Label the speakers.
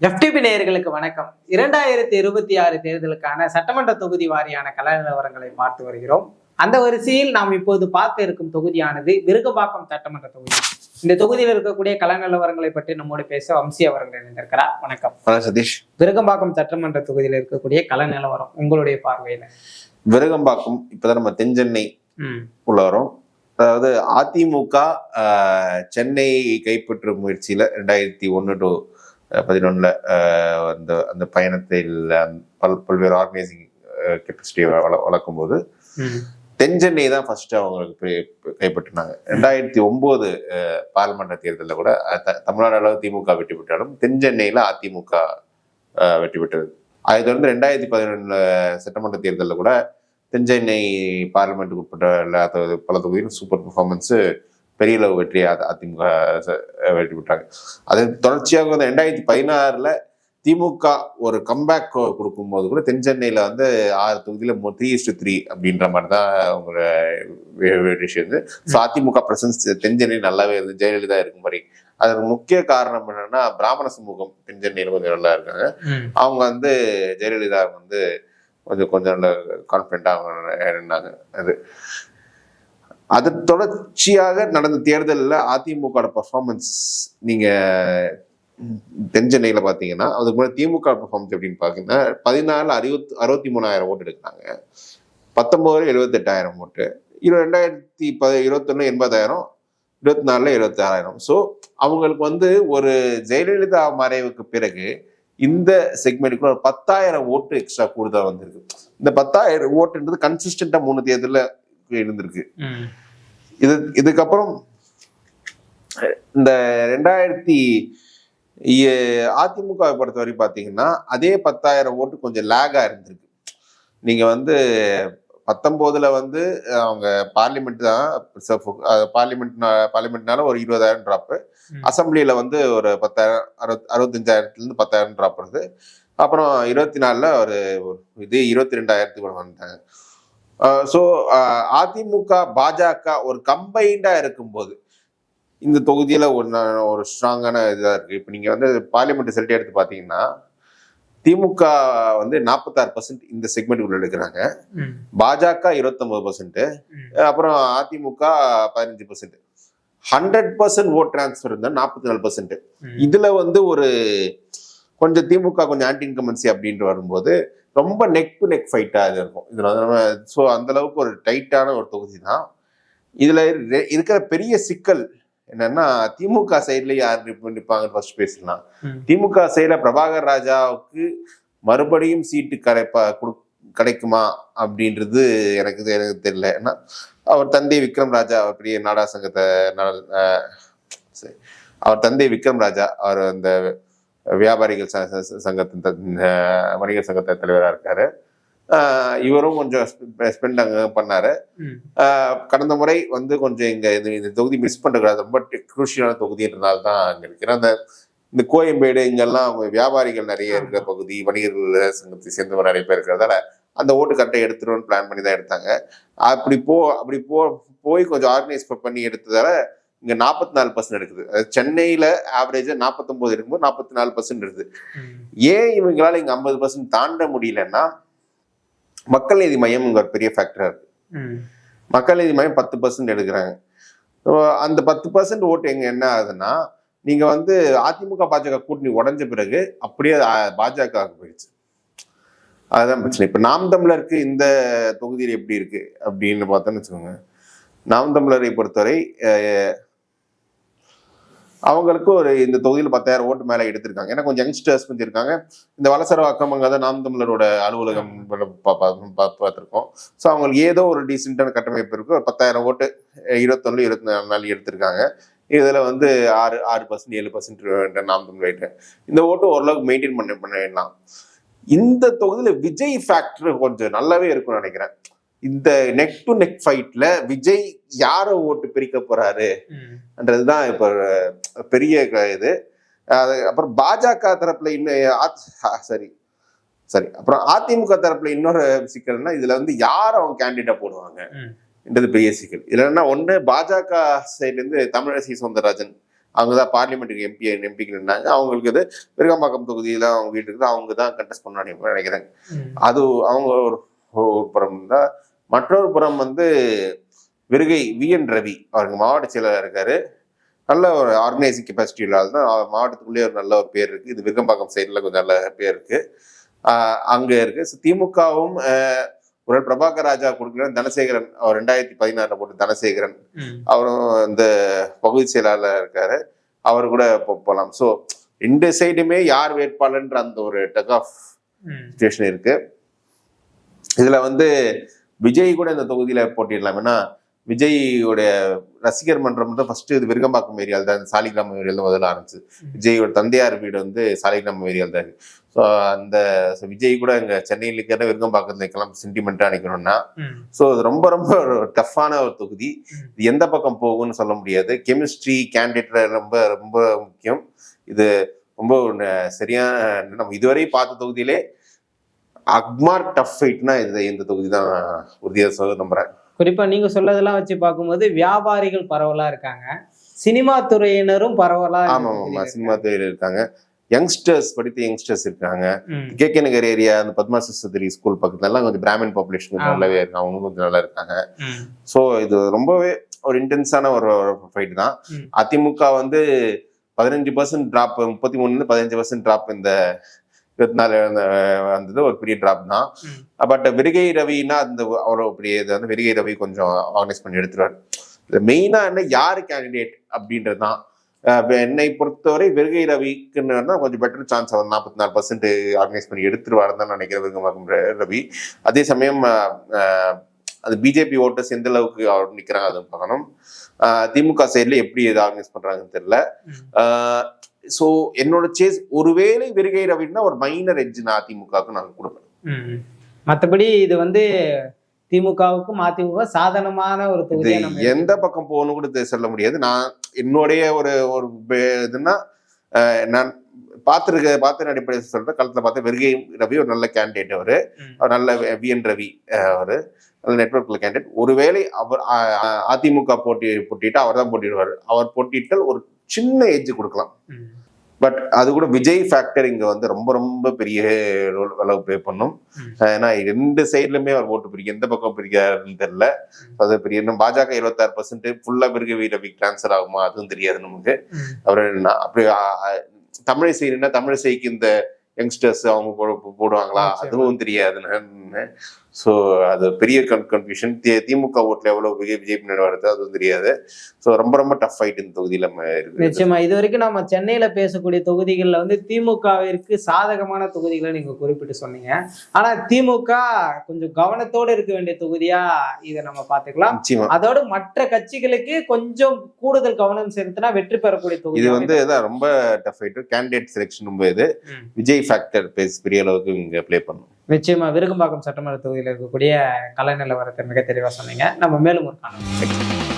Speaker 1: FTP நேயர்களுக்கு வணக்கம். இரண்டாயிரத்தி இருபத்தி ஆறு தேர்தலுக்கான சட்டமன்ற தொகுதி வாரியான கள நிலவரங்களை பார்த்து வருகிறோம். அந்த வரிசையில் நாம் இப்போது பார்க்க இருக்கும் தொகுதியானது விருகம்பாக்கம் சட்டமன்ற தொகுதி. இந்த தொகுதியில் இருக்கக்கூடிய கள நிலவரங்களை பற்றி நம்மோடு பேச வம்சி அவர்கள் இணைந்திருக்கிறார். வணக்கம்.
Speaker 2: சதீஷ்.
Speaker 1: விருகம்பாக்கம் சட்டமன்ற தொகுதியில் இருக்கக்கூடிய கள நிலவரம் உங்களுடைய பார்வையில
Speaker 2: விருகம்பாக்கம் இப்பதான் நம்ம தென்சென்னை உள்ள வரோம். அதாவது அதிமுக ஆஹ், சென்னை கைப்பற்றும் முயற்சியில ரெண்டாயிரத்தி ஒன்று டு பதினொன்னுல அந்த அந்த பயணத்தில் பல் பல்வேறு ஆர்கனைசிங் கெப்பாசிட்டியை வள வளர்க்கும் போது
Speaker 1: ம்
Speaker 2: தென் ஃபர்ஸ்ட் அவங்களுக்கு கைப்பற்றினாங்க. ரெண்டாயிரத்தி ஒன்பது பார்லிமெண்ட் தேர்தலில் கூட தமிழ்நாடு அளவு திமுக வெற்றி பெற்றாலும் தென் சென்னையில அதிமுக வெற்றி பெற்றது. அதை தொடர்ந்து ரெண்டாயிரத்தி பதினொன்னுல சட்டமன்ற தேர்தலில் கூட தென் சென்னை பார்லிமெண்ட்டுக்கு உட்பட்ட பல தொகுதியிலும் சூப்பர் பெர்ஃபார்மன்ஸ் பெரிய அளவு வெற்றி அதிமுக வெற்றி பெற்றாங்க. அதன் தொடர்ச்சியாக வந்து ரெண்டாயிரத்தி பதினாறுல திமுக ஒரு கம்பேக் கொடுக்கும்போது கூட தென் சென்னையில வந்து ஆறு தொகுதியில த்ரீ இஸ்டு த்ரீ அப்படின்ற மாதிரி தான் அவங்களோட விஷயம் வந்து ஸோ அதிமுக பிரசன்ஸ் தென் சென்னையில் நல்லாவே இருந்து ஜெயலலிதா இருக்கும் மாதிரி அதற்கு முக்கிய காரணம் என்னன்னா பிராமண சமூகம் தென் சென்னையில கொஞ்சம் நல்லா இருக்காங்க. அவங்க வந்து ஜெயலலிதா வந்து கொஞ்சம் கொஞ்சம் நல்ல கான்ஃபிடண்டா அவங்க இருந்தாங்க அது அது தொடர்ச்சியாக நடந்த தேர்தலில் அதிமுக பர்ஃபார்மன்ஸ் நீங்கள் தென்சென்னையில் பார்த்தீங்கன்னா அதுக்கு முன்னாடி திமுக பர்ஃபார்மன்ஸ் எப்படின்னு பார்த்தீங்கன்னா பதினாலு அறுபத்தி அறுபத்தி மூணாயிரம் ஓட்டு எடுக்கிறாங்க. பத்தொம்போது எழுபத்தெட்டாயிரம் ஓட்டு. இரு ரெண்டாயிரத்தி ப இருபத்தொன்னு எண்பதாயிரம் இருபத்தி நாலுல எழுபத்தி ஆறாயிரம் ஸோ அவங்களுக்கு வந்து ஒரு ஜெயலலிதா மறைவுக்கு பிறகு இந்த செக்மெண்ட்டுக்கு ஒரு பத்தாயிரம் ஓட்டு எக்ஸ்ட்ரா கூடுதலாக வந்திருக்கு. இந்த பத்தாயிரம் ஓட்டுன்றது கன்சிஸ்டண்டாக மூணு தேர்தலில் இருந்திருக்கு இது இதுக்கப்புறம் இந்த ரெண்டாயிரத்தி அதிமுகவை பொறுத்தவரை பார்த்தீங்கன்னா அதே பத்தாயிரம் ஓட்டு கொஞ்சம் லேகா இருந்திருக்கு. நீங்க வந்து பத்தொன்பதுல வந்து அவங்க பார்லிமெண்ட் தான் பார்லிமெண்ட் பார்லிமெண்ட்னால ஒரு இருபதாயிரம் ட்ராப்பு. அசம்பிளியில வந்து ஒரு பத்தாயிரம் அறுபத் அறுபத்தஞ்சாயிரத்துல இருந்து பத்தாயிரம் ட்ராப் வருது. அப்புறம் இருபத்தி நாலுல ஒரு இது இருபத்தி ரெண்டாயிரத்துக்கு கூட வந்துட்டாங்க. ஸோ அதிமுக பாஜக ஒரு கம்பைண்டா இருக்கும்போது இந்த தொகுதியில ஒரு ஒரு ஸ்ட்ராங்கான இதா இருக்கு. இப்போ நீங்க வந்து பார்லிமெண்ட் ரிசல்ட் எடுத்து பாத்தீங்கன்னா திமுக வந்து நாற்பத்தாறு பர்சன்ட் இந்த செக்மெண்ட்டுக்குள்ள எடுக்கிறாங்க.
Speaker 1: ம்.
Speaker 2: பாஜக இருபத்தொன்பது பர்சன்ட்
Speaker 1: ம்.
Speaker 2: அப்புறம் அதிமுக பதினஞ்சு percent hundred percent vote transfer இருந்தா நாற்பத்தி நாலு பர்சன்ட் இதுல வந்து ஒரு கொஞ்சம் திமுக கொஞ்சம் ஆன்டி இன்கமன்சி அப்படின்ட்டு வரும்போது ரொம்ப நெக் டு நெக் ஃபைட்டா இது இருக்கும். இதுல வந்து நம்ம ஸோ அந்த அளவுக்கு ஒரு டைட்டான ஒரு தொகுதி தான் இதுல இரு- இருக்கிற பெரிய சிக்கல் என்னன்னா திமுக சைட்ல யார் நிப்பாங்கன்னு ஃபர்ஸ்ட் பேசலாம். திமுக சைட்ல பிரபாகர் ராஜாவுக்கு மறுபடியும் சீட்டு கிடைப்பா கொடு- கிடைக்குமா அப்படின்றது எனக்கு எனக்கு தெரியல. ஏன்னா அவர் தந்தை விக்ரம் ராஜா அவர் பெரிய நாடா சங்கத்தை. அவர் தந்தை விக்ரம் ராஜா அவர் அந்த வியாபாரிகள் சங்கத்தின் வணிகர் சங்கத்தை தலைவராக இருக்காரு. இவரும் கொஞ்சம் ஸ்பெண்ட் அங்க பண்ணாரு. கடந்த முறை வந்து கொஞ்சம் இங்க இந்த இந்த தொகுதி மிஸ் பண்ணக்கூடாது. ரொம்ப குரூஷியலான தொகுதின்றனால தான் அங்க இருக்கிறேன் அந்த இந்த கோயம்பேடு இங்கெல்லாம் அவங்க வியாபாரிகள் நிறைய இருக்கிற பகுதி வணிகர்கள் சங்கத்தை சேர்ந்தவங்க நிறைய பேர் இருக்கிறதால அந்த ஓட்டு கரெக்டை எடுத்துருவோம்னு பிளான் பண்ணி தான் எடுத்தாங்க. அப்படி போ அப்படி போ போய் கொஞ்சம் ஆர்கனைஸ் பண்ணி எடுத்ததால இங்க நாற்பத்தி நாலு பர்சன்ட் எடுக்குது. அதாவது சென்னையில ஆவரேஜா நாற்பத்தொன்பது இருக்கும்போது நாற்பத்தி நாலு பர்சன்ட் இருக்குது ஏன் இவங்களால இங்க ஐம்பது பர்சன்ட் தாண்ட முடியலன்னா மக்கள் நீதி மையம் இங்க ஒரு பெரிய ஃபேக்டரா இருக்கு.
Speaker 1: ம்.
Speaker 2: மக்கள் நீதி மையம் பத்து பர்சன்ட் எடுக்கிறாங்க. அந்த பத்து பர்சன்ட் ஓட்டு எங்க என்ன ஆகுதுன்னா நீங்க வந்து அதிமுக பாஜக கூட்டணி உடைஞ்ச பிறகு அப்படியே பாஜக போயிடுச்சு. அதுதான் பிரச்சனை. இப்ப நாம் தமிழருக்கு இந்த தொகுதியில் எப்படி இருக்கு அப்படின்னு பார்த்தோன்னு வச்சுக்கோங்க. நாம் தமிழரை பொறுத்தவரை அவங்களுக்கு ஒரு இந்த தொகுதியில் பத்தாயிரம் ஓட்டு மேலே எடுத்திருக்காங்க. ஏன்னா கொஞ்சம் யங்ஸ்டர்ஸ் கொஞ்சம் இருக்காங்க இந்த வலசரவாக்கம் அங்கே தான் நாம் தமிழரோட அலுவலகம் பார்த்துருக்கோம். ஸோ அவங்களுக்கு ஏதோ ஒரு டீசென்டான கட்டமைப்பு இருக்குது ஒரு பத்தாயிரம் ஓட்டு இருபத்தொன்னு இருபத்தி நாலு நாள் எடுத்திருக்காங்க. இதில் வந்து ஆறு ஆறு பர்சன்ட் ஏழு பர்சன்ட் நாம் தமிழ் இந்த ஓட்டு ஓரளவுக்கு மெயின்டைன் பண்ண பண்ணிடலாம். இந்த தொகுதியில் விஜய் ஃபேக்டர் கொஞ்சம் நல்லாவே இருக்கும்னு நினைக்கிறேன். இந்த நெக் டு நெக் ஃபைட்ல விஜய் யார ஓட்டு பிரிக்க போறாரு? என்றதுதான் இப்போ பெரிய இது. அப்புறம் பாஜக தரப்புல இன்னும் சரி. சரி அப்புறம் அதிமுக தரப்புல இன்னொரு சிக்கல்னா இதுல வந்து யார் அவங்க கேண்டிடேட்டா போடுவாங்க? என்றது பெரிய சிக்கல். இதுல என்ன ஒண்ணு பாஜக சைட்ல இருந்து தமிழிசை சவுந்தரராஜன். அவங்க தான் பார்லிமெண்ட்டுக்கு எம்பி எம்பிக்கு நின்னாங்க அவங்களுக்கு இது விருகம்பாக்கம் தொகுதியில அவங்க வீட்டுக்கு அவங்க தான் கண்டெஸ்ட் பண்ணாங்க நினைக்கிறேன். அது அவங்க ஒரு ஒரு புறம் தான் மற்றொரு புறம் வந்து விருகை வி என் ரவி. அவருக்கு மாவட்ட செயலர் இருக்காரு. நல்ல ஒரு ஆர்கனைசிங் கெப்பாசிட்டி இல்லாத தான் மாவட்டத்துக்குள்ளேயே ஒரு நல்ல ஒரு பேர் இருக்கு. இது விருகம்பாக்கம் சைடில் கொஞ்சம் நல்ல பேர் இருக்கு. ஆஹ் அங்க இருக்கு. So திமுகவும் ஒரு பிரபாகர் ராஜா கொடுக்கல தனசேகரன் அவர் ரெண்டாயிரத்தி பதினாறுல போட்டு தனசேகரன். அவரும் இந்த பகுதி செயலாளர் இருக்காரு. அவர் கூட போ- போலாம். ஸோ ரெண்டு சைடுமே யார் வேட்பாளர்ன்ற அந்த ஒரு டக் ஆஃப். சுச்சுவேஷன் இருக்கு. இதுல வந்து விஜய் கூட இந்த தொகுதியில போட்டிடலாம் ஏன்னா விஜயோடைய ரசிகர் மன்றம் வந்து ஃபர்ஸ்ட் இது விருகம்பாக்கம் ஏரியால் தான் சாலிகிராமம் ஏரியால தான் முதல்ல ஆரம்பிச்சு. விஜயோட தந்தையார் வீடு வந்து சாலிகிராமம் ஏரியால் தான் இருக்கு. ஸோ அந்த விஜய் கூட இங்க சென்னையில் இருக்கிற விருகம்பாக்கத்துல இருக்கலாம் சென்டிமெண்டா நினைக்கணும்னா.
Speaker 1: ம்.
Speaker 2: ஸோ அது ரொம்ப ரொம்ப டஃப்பான ஒரு தொகுதி. இது எந்த பக்கம் போகும்னு சொல்ல முடியாது. கெமிஸ்ட்ரி கேண்டிடேட் ரொம்ப ரொம்ப முக்கியம். இது ரொம்ப சரியான நம்ம இதுவரை பார்த்த தொகுதியிலே அக்மார் டஃப் ஃபைட்னா இது இந்த தொகுதி தான் உறுதியாக நம்புறேன்.
Speaker 1: குறிப்பா நீங்க சொல்லதெல்லாம் வச்சு பார்க்கும்போது வியாபாரிகள் பரவலா இருக்காங்க. சினிமா துறையினரும் பரவலா
Speaker 2: ஆமா ஆமா சினிமா துறையில் இருக்காங்க. யங்ஸ்டர்ஸ் படித்த யங்ஸ்டர்ஸ் இருக்காங்க. கே கே நகர் ஏரியா அந்த பத்மா சிஸ்டரி ஸ்கூல் பக்கத்துல எல்லாம் கொஞ்சம் பிராமின் பாப்புலேஷன் கொஞ்சம். நல்லாவே இருக்காங்க அவங்க கொஞ்சம் நல்லா இருக்காங்க. ஸோ இது ரொம்பவே ஒரு இன்டென்ஸான ஒரு ஃபைட் தான். அதிமுக வந்து பதினஞ்சு பர்சன்ட் ட்ராப் முப்பத்தி மூணுல பதினஞ்சு பர்சன்ட் ட்ராப் இந்த இருபத்தி நாலு வந்தது ஒரு பெரிய ட்ராப் தான். பட் விரிகை ரவினா அந்த அவ்வளோ பெரிய இது வந்து விரிகை ரவி கொஞ்சம் ஆர்கனைஸ் பண்ணி எடுத்துருவார். மெயினா என்ன யாரு கேண்டிடேட் அப்படின்றது தான். என்னை பொறுத்தவரை விருகை ரவிக்குன்னு கொஞ்சம் பெட்டர் சான்ஸ் அவர் நாற்பத்தி நாலு பர்சன்ட் ஆர்கனைஸ் பண்ணி எடுத்துருவாருன்னு தான் நினைக்கிறேன் விருகமாக்கும் ரவி. அதே சமயம் அது பிஜேபி ஓட்டர்ஸ் எந்த அளவுக்கு அவர் நிக்கிறாங்க அதை பார்க்கணும். திமுக சைட்ல எப்படி இது ஆர்கனைஸ் பண்றாங்கன்னு தெரியல. ஸோ என்னோட சேஸ் ஒருவேளை விருகை ரவின்னா ஒரு மைனர் எட்ஜ் நான் அதிமுகவுக்கு நான் கொடுப்பேன்.
Speaker 1: ம். மத்தபடி இது வந்து திமுகவுக்கும் அதிமுக சாதனமான ஒரு நம்ம
Speaker 2: எந்த பக்கம் போகணும் கூட சொல்ல முடியாது. நான் என்னுடைய ஒரு ஒரு இதுன்னா நான் பார்த்துருக்க பார்த்த அடிப்படையில் சொல்றேன். களத்துல பார்த்த விருகை ரவி ஒரு நல்ல கேண்டிடேட் அவரு. அவர் நல்ல வி என் ரவி அவரு. நல்ல நெட்ஒர்க்ல கேண்டிடேட் ஒருவேளை அவர் அதிமுக போட்டி போட்டிட்டு அவர் தான் போட்டிடுவார். அவர் போட்டிட்டால் ஒரு சின்ன ஏஜ் கொடுக்கலாம். பட் அது கூட விஜய் ஃபேக்டர் இங்க வந்து ரொம்ப ரொம்ப பெரிய ரோல் அளவு ப்ளே பண்ணும். ஏன்னா ரெண்டு சைட்லயுமே அவர் ஓட்டு பிரிக்க எந்த பக்கம் பிரிக்காருன்னு தெரியல. அது பெரிய இன்னும் பாஜக இருபத்தாறு பர்சன்ட் ஃபுல்லா பிறகு ரவிக்கு டிரான்ஸ்ஃபர் ஆகுமா? அதுவும் தெரியாது நமக்கு. அவர் அப்படி ஆ, ஆ, தமிழிசைன்னா தமிழிசைக்கு இந்த யங்ஸ்டர்ஸ் அவங்க போ- போடுவாங்களா. அதுவும் தெரியாதுன்னு ஸோ அது பெரிய கன் கன்ஃபியூஷன் திமுக ஓட்டுல எவ்வளவு விஜய் விஜய் பின்னாடி வருது அதுவும் தெரியாது. ஸோ ரொம்ப ரொம்ப டஃப் ஃபைட் இந்த தொகுதியில நம்ம இருக்கு
Speaker 1: நிச்சயமா. இது வரைக்கும் நம்ம சென்னையில பேசக்கூடிய தொகுதிகள்ல வந்து திமுகவிற்கு சாதகமான தொகுதிகளை நீங்க குறிப்பிட்டு சொன்னீங்க. ஆனா திமுக கொஞ்சம் கவனத்தோட இருக்க வேண்டிய தொகுதியா இதை நம்ம பாத்துக்கலாம்
Speaker 2: நிச்சயமா.
Speaker 1: அதோட மற்ற கட்சிகளுக்கு கொஞ்சம் கூடுதல் கவனம் செலுத்தினா வெற்றி பெறக்கூடிய தொகுதி
Speaker 2: இது வந்து ரொம்ப டஃப் ஃபைட் கேண்டிடேட் செலெக்ஷன் ரொம்ப இது. விஜய் ஃபேக்டர் பேஸ் பெரிய அளவுக்கு இங்க ப்ளே பண்ணும்.
Speaker 1: நிச்சயமா விருகம்பாக்கம் சட்டமன்ற தொகுதியில் இருக்கக்கூடிய கலை நிலவரத்தை மிக தெளிவாக சொன்னீங்க. நம்ம மேலும் ஒரு காணொளி